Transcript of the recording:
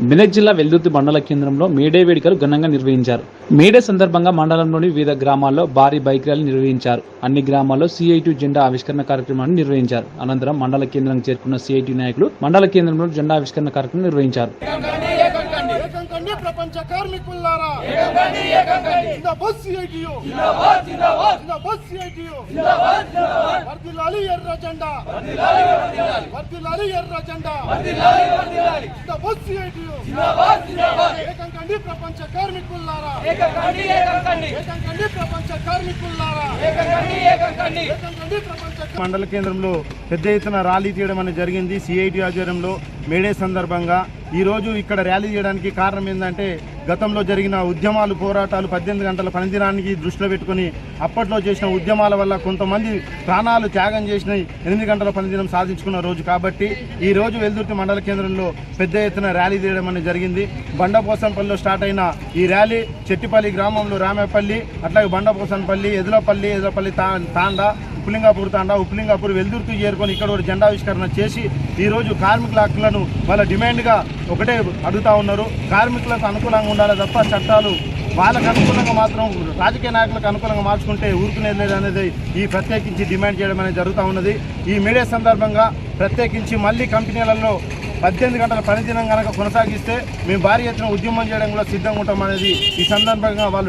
మెదక్ జిల్లా వెల్దుర్తి మండల కేంద్రంలో మేడే వేడుకలు ఘనంగా నిర్వహించారు. మేడే సందర్భంగా మండలంలోని వివిధ గ్రామాల్లో భారీ బైక్ ర్యాలీ నిర్వహించారు. అన్ని గ్రామాల్లో సిఐటి జెండా ఆవిష్కరణ కార్యక్రమాన్ని నిర్వహించారు. అనంతరం మండల కేంద్రం చేరుకున్న సిఐటి నాయకులు మండల కేంద్రంలో జెండా ఆవిష్కరణ కార్యక్రమం నిర్వహించారు. ఎర్ర జెండా. ఎర్ర జెండా. జిందాబాద్ జిందాబాద్. ఏకం కండి ప్రపంచ కార్మికులారా ఏకం కండి ఏకం కండి ప్రపంచ మండల కేంద్రంలో పెద్ద ఎత్తున ర్యాలీ తీయడం అనేది జరిగింది. సిఐటి ఆధ్వర్యంలో మేడే సందర్భంగా ఈ రోజు ఇక్కడ ర్యాలీ చేయడానికి కారణం ఏంటంటే గతంలో జరిగిన ఉద్యమాలు పోరాటాలు పద్దెనిమిది గంటల పనిదినానికి దృష్టిలో పెట్టుకుని అప్పట్లో చేసిన ఉద్యమాల వల్ల కొంతమంది ప్రాణాలు త్యాగం చేసిన ఎనిమిది గంటల పనిదినం సాధించుకున్న రోజు కాబట్టి ఈ రోజు వెల్దుర్తి మండల కేంద్రంలో పెద్ద ఎత్తున ర్యాలీ తీయడం అనేది జరిగింది. బండపోసంపల్లిలో స్టార్ట్ అయిన ఈ ర్యాలీ చెట్టిపల్లి గ్రామంలో రామేపల్లి అట్లాగే బండపోసంపల్లి ఎదులపల్లి ఎదులపల్లి తా తాండా ఉప్పులింగాపూర్ తాండా ఉప్పులింగాపూర్ వెల్దుర్తి చేరుకొని ఇక్కడ ఒక జెండావిష్కరణ చేసి ఈ రోజు కార్మికుల హక్కులను వాళ్ళ డిమాండ్గా ఒకటే అడుగుతా ఉన్నారు. కార్మికులకు అనుకూలంగా ఉండాలి తప్ప చట్టాలు వాళ్ళకు అనుకూలంగా మాత్రం రాజకీయ నాయకులకు అనుకూలంగా మార్చుకుంటే ఊరుకునేది లేదు అనేది ఈ ప్రత్యేకించి డిమాండ్ చేయడం అనేది జరుగుతూ ఉన్నది. ఈ మీడియా సందర్భంగా ప్రత్యేకించి మళ్ళీ కంపెనీలలో పద్దెనిమిది గంటల పనిదినం కనుక కొనసాగిస్తే మేము భారీ ఎత్తున ఉద్యమం చేయడం కూడా సిద్ధంగా ఉంటాం అనేది ఈ సందర్భంగా వాళ్ళు